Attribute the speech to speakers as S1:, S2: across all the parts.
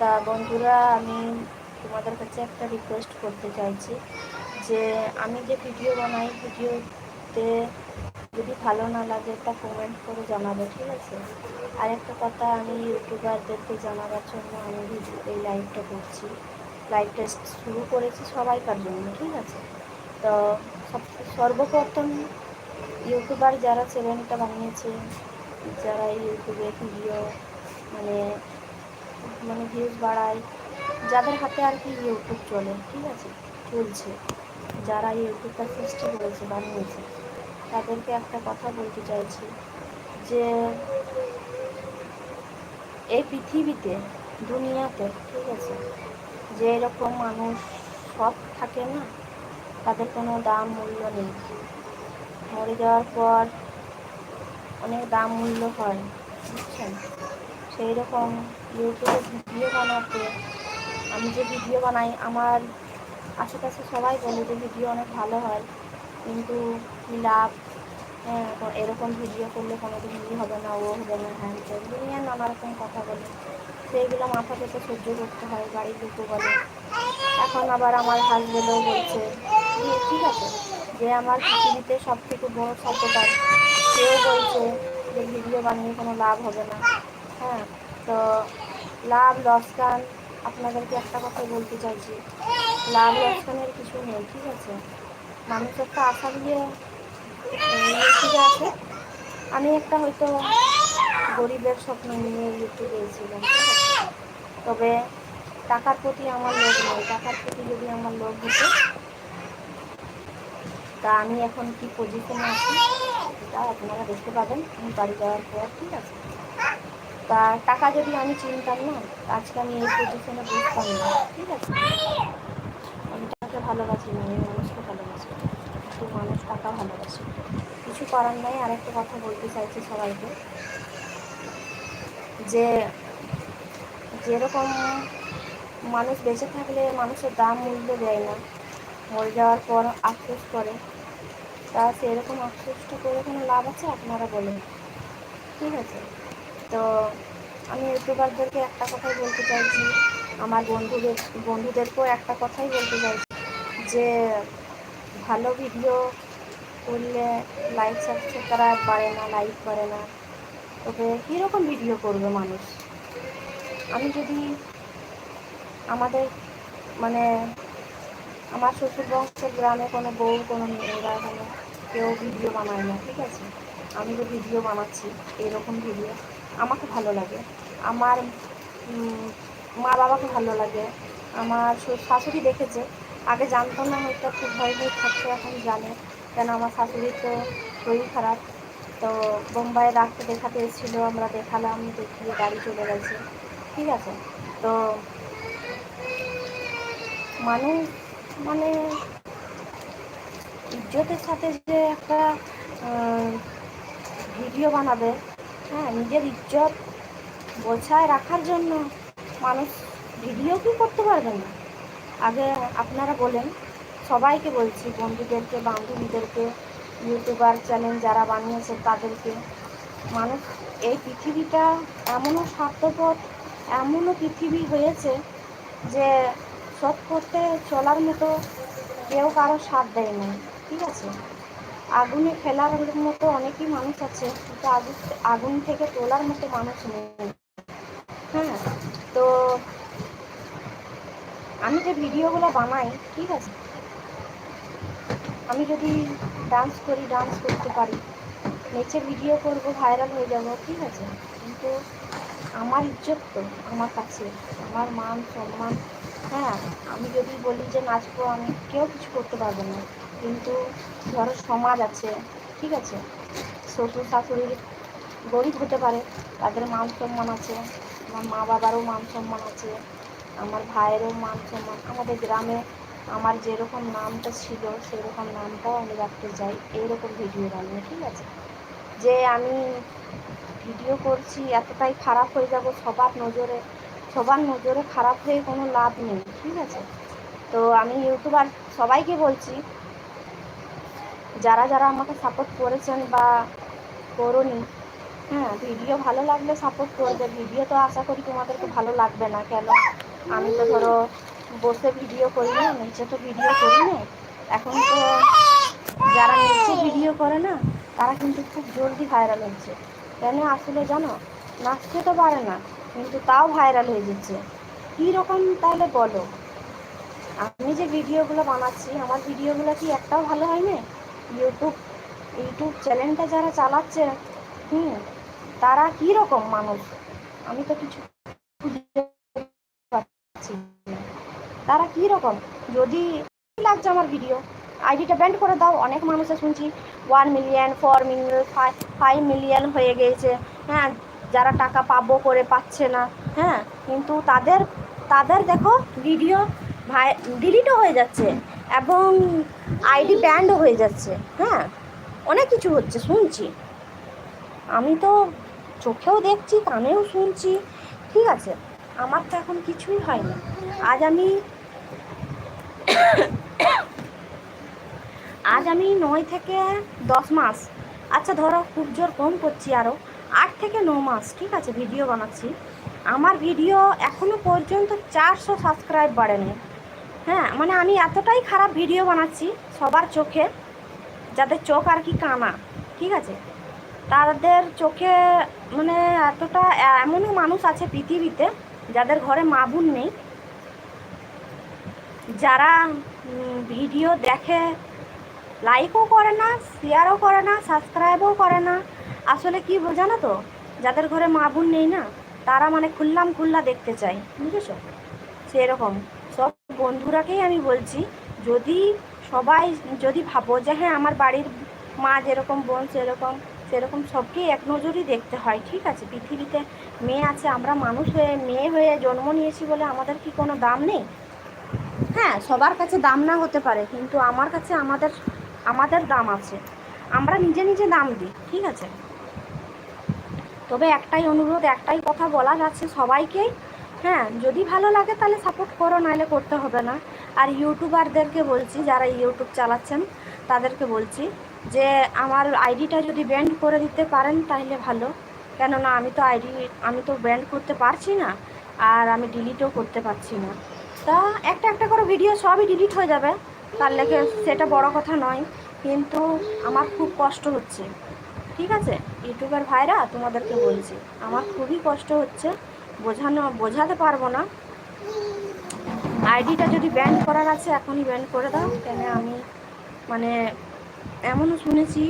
S1: তা বন্ধুরা, আমি তোমাদের কাছে একটা রিকোয়েস্ট করতে চাইছি যে আমি যে ভিডিও বানাই ভিডিওতে যদি ভালো না লাগে তা কমেন্ট করে জানাবে, ঠিক আছে? আর একটা কথা, আমি ইউটিউবারদেরকে জানাবার জন্য আমি এই লাইভটা করছি। লাইভটা শুরু করেছি সবাইকার জন্য, ঠিক আছে? তো সব, সর্বপ্রথম ইউটিউবার যারা চ্যানেলটা বানিয়েছে যারা ইউটিউবে ভিডিও মানে মানে ভিউজ বাড়ায়। যাদের হাতে আর কি ইউটিউব চলে, ঠিক আছে? চলছে। যারা ইউটিউবটা সৃষ্টি করেছে বানিয়েছে, তাদেরকে একটা কথা বলতে চাইছি যে, এই পৃথিবীতে, দুনিয়াতে, ঠিক আছে? যে এরকম মানুষ সব থাকে না, তাদের কোনো দাম মূল্য নেই। মরে যাওয়ার পর অনেক দাম মূল্য হয়, বুঝছেন? সেই রকম ইউটিউবে ভিডিও বানাতে, আমি যে ভিডিও বানাই, আমার আশেপাশে সবাই বলে যে ভিডিও অনেক ভালো হয়। কিন্তু লাভ হ্যাঁ এরকম ভিডিও করলে কোনো দিন ই হবে না, ও হবে না হ্যাঁ তো দুনিয়ার নানা রকম কথা বলে। সেইগুলো মাথা থেকে সহ্য করতে হয়, বাড়ির লোকও বলে। এখন আবার আমার হাজবেন্ডও বলছে ঠিক আছে, যে আমার পৃথিবীতে সব থেকে বড় সাপোর্টার সেও বলছে যে ভিডিও বানিয়ে কোনো লাভ হবে না। হ্যাঁ তো লাভ লসকান আপনাদেরকে একটা কথা বলতে চাইছি। লাভ লসকানের কিছু নেই, ঠিক আছে? মানুষ একটা আশা দিয়ে ইউটিউবে আছে। আমি একটা হয়তো গরিবের স্বপ্ন নিয়ে ঠিক আছে? তবে টাকার প্রতি আমার লোভ নেই। টাকার প্রতি যদি আমার লোভ হতো, তা আমি এখন কি পজিশনে আছি এটা আপনারা দেখতে পাবেন। আমি বাড়ি যাওয়ার পর, ঠিক আছে? তা টাকা যদি আমি চিনতাম না, আজকে আমি এই পজিশনে বসতাম না, ঠিক আছে? আমি টাকাকে ভালোবাসি না, আমি মানুষকে ভালোবাসি। কিন্তু মানুষ টাকা ভালোবাসি। কিছু করার নাই আর একটা কথা বলতে চাইছি সবাইকে। যে যেরকম মানুষ বেঁচে থাকলে মানুষের দাম মূল্য দেয় না, মরে যাওয়ার পর আফসোস করে, তা সেরকম আফসোসটা করে কোনো লাভ আছে? আপনারা বলেন। ঠিক আছে? তো আমি ইউটিউবারদেরকে একটা কথাই বলতে চাইছি। আমার বন্ধুদের, বন্ধুদেরকেও একটা কথাই বলতে চাইছি যে, ভালো ভিডিও করলে লাইক সাবস্ক্রাইব তারা বাড়ে না লাইক করে না। তবে কীরকম ভিডিও করবে মানুষ। আমি যদি আমাদের মানে আমার শ্বশুর বংশের গ্রামে কোনো বউ, কোনো মেয়েরা কোনো কেউ ভিডিও বানায় না, ঠিক আছে? আমি তো ভিডিও বানাচ্ছি, এরকম ভিডিও। আমাকে ভালো লাগে। আমার মা বাবাকে ভালো লাগে। আমার শাশুড়ি দেখেছে। আগে জানতো না হয়তো খুব ভয় ভয় থাকতো, এখন জানে। কেন আমার শাশুড়ির তো শরীর খারাপ। তো বোম্বাইয়ে ডাক্তার দেখাতে এসেছিল, আমরা দেখালাম, দেখিয়ে গাড়ি চলে গেছে। ঠিক আছে। তো মানুষ মানে ইজ্জতের সাথে যে একটা ভিডিও বানাবে হ্যাঁ নিজের ইজ্জত বছায় রাখার জন্য মানুষ ভিডিও কি করতে পারবে না? আগে আপনারা বলেন, সবাইকে বলছি, বন্ধুদেরকে, বান্ধবীদেরকে, ইউটিউবার চ্যানেল যারা বানিয়েছে তাদেরকে, মানুষ, এই পৃথিবীটা এমনও স্বার্থপর, এমনও পৃথিবী হয়েছে যে সব করতে চলার মতো কেউ কারও সাথ দেয় না ঠিক আছে? আগুনে ফেলার মতো অনেকই মানুষ আছে, কিন্তু আগুন আগুন থেকে তোলার মতো মানুষ নেই। হ্যাঁ তো আমি যে ভিডিওগুলো বানাই, ঠিক আছে? আমি যদি ডান্স করি ডান্স করতে পারি। নেচে ভিডিও করব ভাইরাল হয়ে যাব, ঠিক আছে? কিন্তু আমার ইজ্জত তো, আমার কাছে। আমার মান, সম্মান হ্যাঁ আমি যদি বলি যে নাচবো, আমি কেউ কিছু করতে পারব না। কিন্তু ধরো সমাজ আছে, ঠিক আছে? শ্বশুর শাশুড়ির গরিব হতে পারে, তাদের মান সম্মান আছে, আমার মা বাবারও মান সম্মান আছে, আমার ভাইয়েরও মান সম্মান, আমাদের গ্রামে আমার যেরকম নামটা ছিল, সেরকম নামটাও আমি রাখতে চাই, এইরকম ভিডিও বানিয়ে, ঠিক আছে? যে আমি ভিডিও করছি, এতটাই খারাপ হয়ে যাব, সবার নজরে সবার নজরে খারাপ হয়ে কোনো লাভ নেই, ঠিক আছে? তো আমি ইউটিউবার সবাইকে বলছি যারা যারা আমাকে সাপোর্ট করেছেন বা করনি হ্যাঁ ভিডিও ভালো লাগলে সাপোর্ট করবে ভিডিও তো আশা করি তোমাদেরকে ভালো লাগবে না। কেন? আমি তো ধরো বসে ভিডিও করি না, নিচে তো ভিডিও করি না। এখন তো যারা নিচে ভিডিও করে না, তারা কিন্তু খুব জলদি ভাইরাল হচ্ছে। কেন? আসলে জানো, নাচতে তো পারে না, কিন্তু তাও ভাইরাল হয়ে যাচ্ছে। রকম তাহলে বলো? আমি যে ভিডিওগুলো বানাচ্ছি, আমার ভিডিওগুলো কি একটাও ভালো হয় না ইউটিউব ইউটিউব চ্যানেলটা যারা চালাচ্ছে, হুম, তারা কী রকম মানুষ? আমি তো কিছু পারছি তারা কী রকম যদি লাগছে আমার ভিডিও আইডিটা ব্যান্ড করে দাও, অনেক মানুষে শুনছি one million four million five million হয়ে গিয়েছে হ্যাঁ যারা টাকা পাবো করে পাচ্ছে না হ্যাঁ কিন্তু তাদের তাদের দেখো ভিডিও ভাই ডিলিটও হয়ে যাচ্ছে। এবং আইডি ব্যান্ডও হয়ে যাচ্ছে হ্যাঁ? অনেক কিছু হচ্ছে, শুনছি। আমি তো চোখেও দেখছি, কানেও শুনছি, ঠিক আছে? আমার তো এখন কিছুই হয়নি। আজ আমি আজ আমি নয় থেকে দশ মাস আচ্ছা ধরো খুব জোর কম করছি আরও আট থেকে ন মাস, ঠিক আছে, ভিডিও বানাচ্ছি। আমার ভিডিও এখনও পর্যন্ত চারশো সাবস্ক্রাইব বাড়েনি। হ্যাঁ মানে আমি এতটাই খারাপ ভিডিও বানাচ্ছি সবার চোখে, যাদের চোখ আর কি কানা, ঠিক আছে? তাদের চোখে মানে এতটা এমনও মানুষ আছে পৃথিবীতে যাদের ঘরে মা বোন নেই। যারা ভিডিও দেখে লাইকও করে না শেয়ারও করে না সাবস্ক্রাইবও করে না। আসলে কি জানো তো? যাদের ঘরে মা বোন নেই না, তারা মানে খুললাম খুল্লা দেখতে চায়, বুঝেছ? সেরকম। বন্ধুরাকেই আমি বলছি, যদি সবাই, যদি ভাবো যে হ্যাঁ আমার বাড়ির মা যেরকম বোন সেরকম সেরকম সবকেই এক নজরই দেখতে হয়, ঠিক আছে? পৃথিবীতে মেয়ে আছে, আমরা মানুষ হয়ে, মেয়ে হয়ে জন্ম নিয়েছি বলে আমাদের কি কোনো দাম নেই? হ্যাঁ সবার কাছে দাম না হতে পারে, কিন্তু আমার কাছে আমাদের আমাদের দাম আছে। আমরা নিজে নিজে দাম দিই, ঠিক আছে? তবে একটাই অনুরোধ, একটাই কথা বলার যাচ্ছে সবাইকেই হ্যাঁ যদি ভালো লাগে তাহলে সাপোর্ট করো, নাহলে করতে হবে না। আর ইউটিউবারদেরকে বলছি, যারা ইউটিউব চালাচ্ছেন, তাদেরকে বলছি যে আমার আইডিটা যদি ব্যান্ড করে দিতে পারেন তাহলে ভালো। কেননা আমি তো আইডি আমি তো ব্যান্ড করতে পারছি না, আর আমি ডিলিটও করতে পারছি না। তা একটা একটা করে ভিডিও সবই ডিলিট হয়ে যাবে। তার লেগে সেটা বড় কথা নয়, কিন্তু আমার খুব কষ্ট হচ্ছে। ঠিক আছে? ইউটিউবের ভাইরা তোমাদেরকে বলছি, আমার খুবই কষ্ট হচ্ছে। বোঝানো, বোঝাতে পারব না। আইডিটা যদি ব্যান করার আছে, এখনই ব্যান করে দাও। কেন আমি মানে এমনও শুনেছি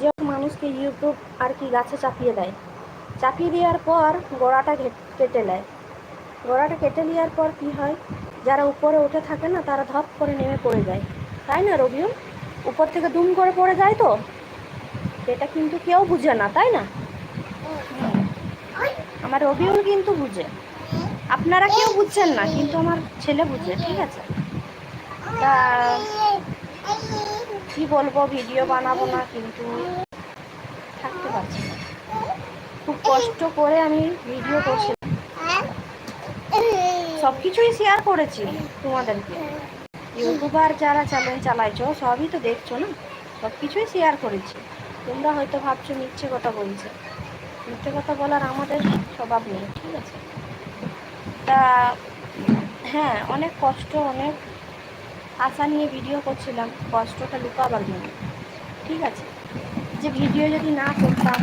S1: যে মানুষকে ইউটিউব আর কি গাছে চাপিয়ে দেয়। চাপিয়ে দেওয়ার পর গোড়াটা কেটে নেয়। গোড়াটা কেটে নেওয়ার পর কি হয়? যারা উপরে উঠে থাকে না, তারা ধপ করে নেমে পড়ে যায়। তাই না, রবিউল? উপর থেকে দুম করে পড়ে যায় তো? এটা কিন্তু কেউ বুঝে না, তাই না? আমার রবিউল কিন্তু বুঝে। আপনারা কেউ বুঝছেন না, কিন্তু আমার ছেলে বুঝে, ঠিক আছে? তা কি বলব, ভিডিও বানাবো না, কিন্তু থাকতে পারছি না। খুব কষ্ট করে আমি ভিডিও করছি। সব কিছুই শেয়ার করেছি তোমাদেরকে। ইউটিউবার যারা চ্যানেল চালাইছো, সবই তো দেখছ না? সব কিছুই শেয়ার করেছি। তোমরা হয়তো ভাবছ মিথ্যে কথা বলছে। মিথ্যে কথা বলার আমাদের স্বভাব নেই, ঠিক আছে? তা হ্যাঁ অনেক কষ্ট, অনেক আশা নিয়ে ভিডিও করছিলাম, কষ্টটা লুকাবার জন্য, ঠিক আছে? যে ভিডিও যদি না করতাম,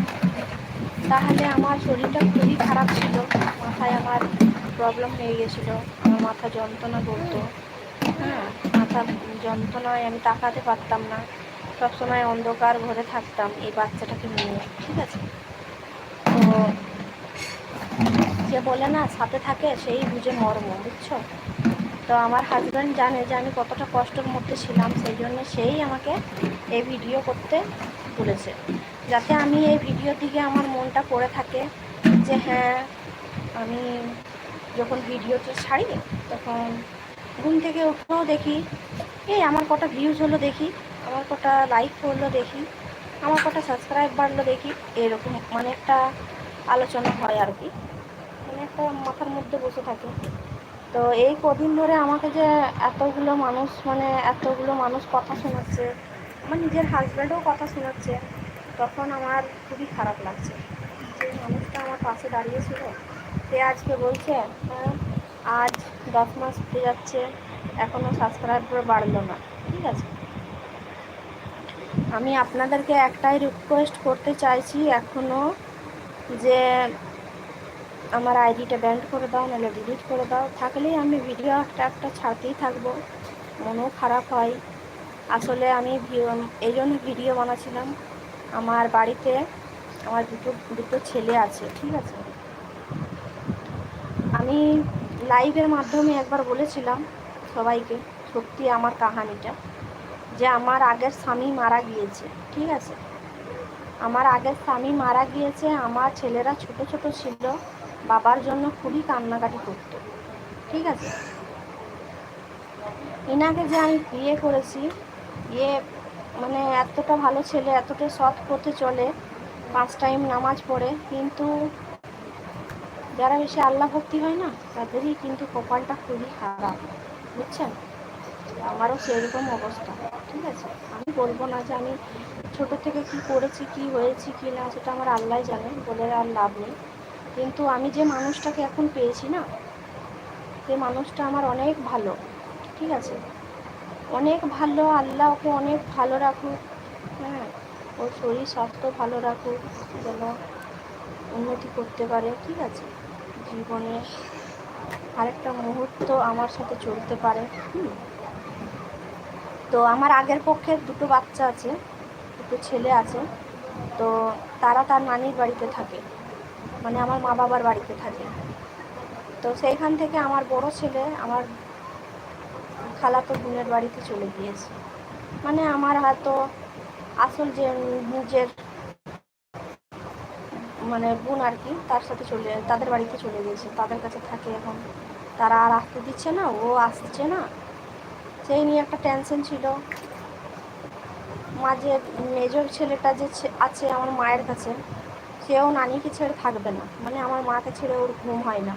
S1: তাহলে আমার শরীরটা খুবই খারাপ ছিল, মাথায় আমার প্রবলেম হয়ে গেছিল, আমার মাথা যন্ত্রণা করতো। হ্যাঁ মাথা যন্ত্রণায় আমি তাকাতে পারতাম না, সবসময় অন্ধকার ঘরে থাকতাম এই বাচ্চাটাকে নিয়ে, ঠিক আছে? যে বলে না, সাথে থাকে সেই বুঝে মর্ম, বুঝছ? তো আমার হাজব্যান্ড জানে যে আমি কতটা কষ্টের মধ্যে ছিলাম, সেই জন্য সেই আমাকে এই ভিডিও করতে বলেছে। যাতে আমি এই ভিডিও দিকে আমার মনটা পড়ে থাকে যে হ্যাঁ আমি যখন ভিডিওটা ছাড়ি, তখন ঘুম থেকে উঠেও দেখি, এই আমার কটা ভিউজ হলো দেখি, আমার কটা লাইক করল দেখি, আমার কটা সাবস্ক্রাইব বাড়লো দেখি, এরকম মানে একটা আলোচনা হয় আর কি। মানে একটা মাথার মধ্যে বসে থাকে। তো এই কদিন ধরে আমাকে যে এতগুলো মানুষ মানে এতগুলো মানুষ কথা শোনাচ্ছে, আমার নিজের হাজব্যান্ডও কথা শোনাচ্ছে, তখন আমার খুবই খারাপ লাগছে। যে মানুষটা আমার পাশে দাঁড়িয়েছিল সে আজকে বলছে হ্যাঁ আজ দশ মাস হতে যাচ্ছে এখনও সাবস্ক্রাইবার বাড়লো না। ঠিক আছে? আমি আপনাদেরকে একটাই রিকোয়েস্ট করতে চাইছি এখনও যে আমার আইডিটা ব্যান্ড করে দাও, নাহলে ডিলিট করে দাও। থাকলেই আমি ভিডিও একটা একটা ছাড়তেই থাকব। মনও খারাপ হয়। আসলে আমি এই জন্য ভিডিও বানাচ্ছিলাম আমার বাড়িতে আমার দুটো দুটো ছেলে আছে, ঠিক আছে? আমি লাইভের মাধ্যমে একবার বলেছিলাম সবাইকে, সত্যি আমার কাহানিটা, যে আমার আগের স্বামী মারা গিয়েছে, ঠিক আছে? আমার আগের স্বামী মারা গিয়েছে, আমার ছেলেরা ছোট ছোট ছিল, বাবার জন্য খুবই কান্নাকাটি করতো। ঠিক আছে? এনাকে যে আমি বিয়ে করেছি, বিয়ে মানে এতটা ভালো ছেলে, এতটা সৎ পথে চলে, পাঁচ টাইম নামাজ পড়ে, কিন্তু যারা বেশি আল্লাহ ভক্তি হয় না, তাদেরই কিন্তু কপালটা খুবই খারাপ। বুঝছেন? আমারও সেরকম অবস্থা। ঠিক আছে? আমি বলব না যে আমি ছোট থেকে কি করেছি, কি হয়েছি কি না, সেটা আমার আল্লাহ জানে বলে আর লাভ নেই। কিন্তু আমি যে মানুষটাকে এখন পেয়েছি না, সে মানুষটা আমার অনেক ভালো, ঠিক আছে? অনেক ভালো, আল্লাহ ওকে অনেক ভালো রাখুক হ্যাঁ? ওর শরীর, স্বাস্থ্য ভালো রাখুক, যেন উন্নতি করতে পারে, ঠিক আছে? জীবনে আরেকটা মুহূর্ত আমার সাথে চলতে পারে, হুম? তো আমার আগের পক্ষে দুটো বাচ্চা আছে দুটো ছেলে আছে, তো তারা তার নানির বাড়িতে থাকে। মানে আমার মা বাবার বাড়িতে থাকে। তো সেইখান থেকে আমার বড় ছেলে আমার খালাতো বোনের বাড়িতে চলে গিয়েছে। মানে আমার হয়তো আসল যে নিজের মানে বোন আর কি, তার সাথে চলে, তাদের বাড়িতে চলে গিয়েছে। তাদের কাছে থাকে এখন। তারা আর আসতে দিচ্ছে না, ও আসছে না। সেই নিয়ে একটা টেনশন ছিল। মাঝে মেজর ছেলেটা যে আছে আমার মায়ের কাছে, সেও নানিকে ছেড়ে থাকবে না। মানে আমার মাকে ছেড়ে ওর ঘুম হয় না।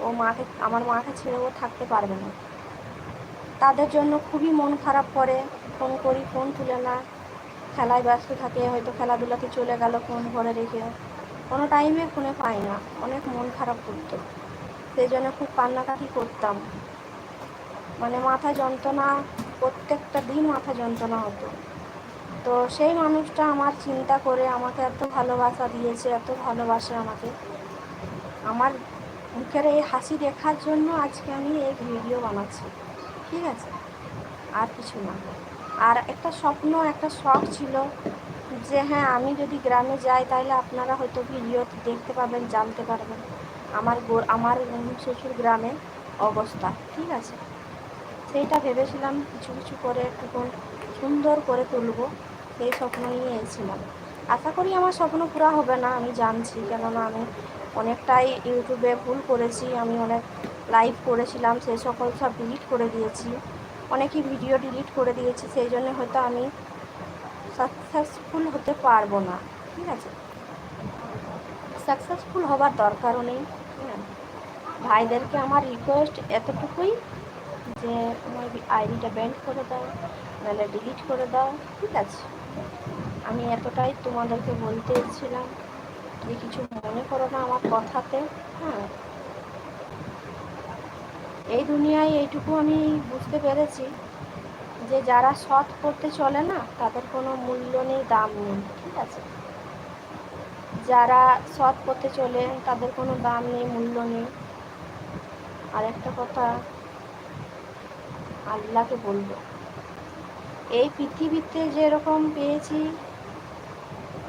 S1: ও মাকে, আমার মাকে ছেড়ে ও থাকতে পারবে না। তাদের জন্য খুবই মন খারাপ করে। ফোন করি, ফোন তুলে না। খেলায় ব্যস্ত থাকে, হয়তো খেলাধুলাতে চলে গেল ফোন ঘরে রেখে। কোনো টাইমে ফোনে পাই না। অনেক মন খারাপ করতো। সেই জন্য খুব কান্নাকাটি করতাম। মানে মাথা যন্ত্রণা, প্রত্যেকটা দিন মাথা যন্ত্রণা হতো। তো সেই মানুষটা আমার চিন্তা করে আমাকে এত ভালোবাসা দিয়েছে, এত ভালোবাসে আমাকে। আমার মুখের এই হাসি দেখার জন্য আজকে আমি এই ভিডিও বানাচ্ছি, ঠিক আছে? আর কিছু না। আর একটা স্বপ্ন, একটা শখ ছিল যে হ্যাঁ আমি যদি গ্রামে যাই তাহলে আপনারা হয়তো ভিডিও দেখতে পাবেন, জানতে পারবেন আমার আমার শ্বশুর গ্রামে অবস্থা, ঠিক আছে? সেইটা ভেবেছিলাম কিছু কিছু করে একটু সুন্দর করে তুলব, সেই স্বপ্ন নিয়ে এসেছিলাম। আশা করি আমার স্বপ্ন পুরা হবে না, আমি জানছি, কেননা আমি অনেকটাই ইউটিউবে ভুল করেছি, আমি অনেক লাইভ করেছিলাম, সেই সকল সব ডিলিট করে দিয়েছি, অনেকই ভিডিও ডিলিট করে দিয়েছি, সেই জন্য হয়তো আমি সাকসেসফুল হতে পারব না, ঠিক আছে? সাকসেসফুল হবার দরকারও নেই ভাইদেরকে আমার রিকোয়েস্ট এতটুকুই যে, তোমার আইডিটা ব্যান্ড করে দাও। নাহলে ডিলিট করে দাও, ঠিক আছে? আমি এতটাই তোমাদেরকে বলতে এসেছিলাম যে কিছু মনে করো না আমার কথাতে হ্যাঁ? এই দুনিয়ায় এইটুকু আমি বুঝতে পেরেছি যে যারা সৎ করতে চলে না, তাদের কোনো মূল্য নেই, দাম নেই, ঠিক আছে? যারা সৎ পথে চলে, তাদের কোনো দাম নেই, মূল্য নেই। আর একটা কথা আল্লাহকে বলব। এই পৃথিবীতে যেরকম পেয়েছি,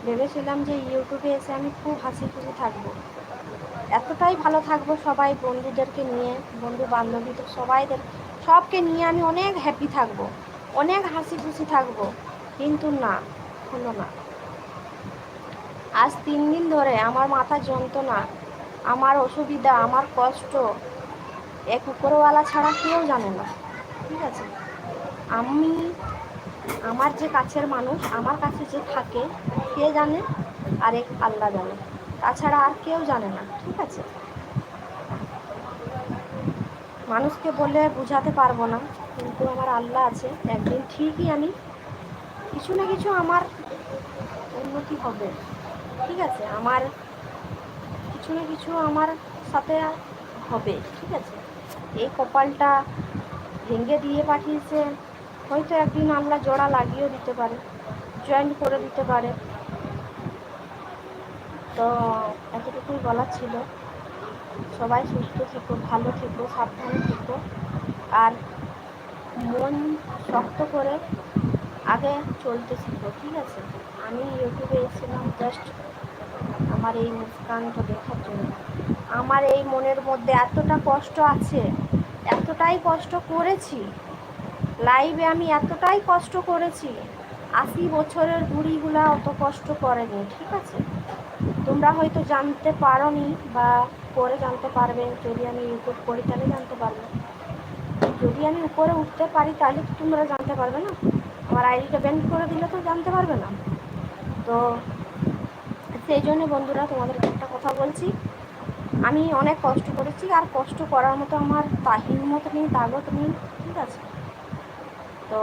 S1: ভেবেছিলাম যে ইউটিউবে এসে আমি খুব হাসি খুশি থাকব। এতটাই ভালো থাকব সবাই বন্ধুদেরকে নিয়ে বন্ধু বান্ধবীদের সবাইদের, সবকে নিয়ে আমি অনেক হ্যাপি থাকব, অনেক হাসি খুশি থাকব, কিন্তু না, হলো না। আজ তিন দিন ধরে আমার মাথা যন্ত্রণা, আমার অসুবিধা, আমার কষ্ট, এক উপরওয়ালা ছাড়া কেউ জানে না, ঠিক আছে? আমি আমার যে কাছের মানুষ, আমার কাছে যে থাকে, কে জানে? আর এক আল্লাহ জানে। তাছাড়া আর কেউ জানে না, ঠিক আছে? মানুষকে বলে বুঝাতে পারব না, কিন্তু আমার আল্লাহ আছে, একদিন ঠিকই আমি কিছু না কিছু আমার উন্নতি হবে, ঠিক আছে? আমার কিছু না কিছু আমার সাথে হবে, ঠিক আছে? এই কপালটা ভেঙে দিয়ে পাঠিয়েছে হয়তো একদিন আল্লাহ জোড়া লাগিয়েও দিতে পারে জয়েন করে দিতে পারে। তো এতটুকুই বলার ছিল। সবাই সুস্থ থেকো, ভালো থেকো, সাবধানে থেকো। আর মন শক্ত করে আগে চলতে শিখো, ঠিক আছে? আমি ইউটিউবে এসেছিলাম জাস্ট আমার এই মুস্কানটা দেখার জন্য। আমার এই মনের মধ্যে এতটা কষ্ট আছে, এতটাই কষ্ট করেছি লাইভে আমি এতটাই কষ্ট করেছি। আশি বছরের বুড়িগুলা অত কষ্ট করেনি, ঠিক আছে? তোমরা হয়তো জানতে পারো নি বা পরে জানতে পারবে, যদি আমি ইউটিউব করি তাহলে জানতে পারবে। যদি আমি উপরে উঠতে পারি, তাহলে তো তোমরা জানতে পারবে না। আমার আইডিটা ব্যান্ড করে দিলে তো জানতে পারবে না। তো সেই জন্য বন্ধুরা, তোমাদেরকে একটা কথা বলছি। আমি অনেক কষ্ট করেছি, আর কষ্ট করার মতো আমার হিম্মত নেই, তাগত নেই, ঠিক আছে? তো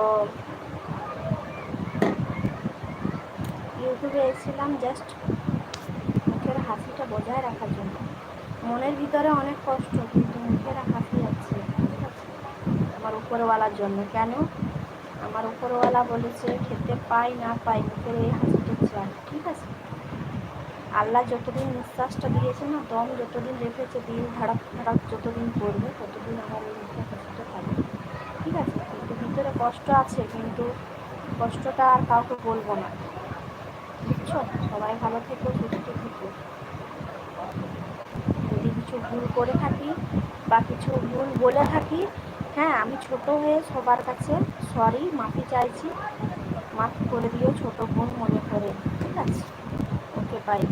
S1: ইউটিউবে এসেছিলাম জাস্ট মুখের হাসিটা বজায় রাখার জন্য। মনের ভিতরে অনেক কষ্ট, কিন্তু মুখের হাসি আছে। আমার উপরওয়ালার জন্য। কেন? আমার উপরওয়ালা বলেছে, খেতে পাই না পাই, মুখের এই হাসিটা চাই। ঠিক আছে। আল্লাহ যতদিন নিঃশ্বাসটা দিয়েছে না, দম যতদিন রেখেছে, দিন ধাড়াক ধাড়াক যতদিন পড়বে ততদিন আমার এই মুখের হাসিটা থাকবে ঠিক আছে? ভিতরে কষ্ট আছে, কিন্তু কষ্টটা আর কাউকে বলব না। বুঝছ? সবাই ভালো থেকো, সুস্থ থেকো। যদি কিছু ভুল করে থাকি বা কিছু ভুল বলে থাকি হ্যাঁ আমি ছোট হয়ে সবার কাছে সরি মাফি চাইছি। মাফ করে দিও ছোট বোন মনে করে। ঠিক আছে? Okay bye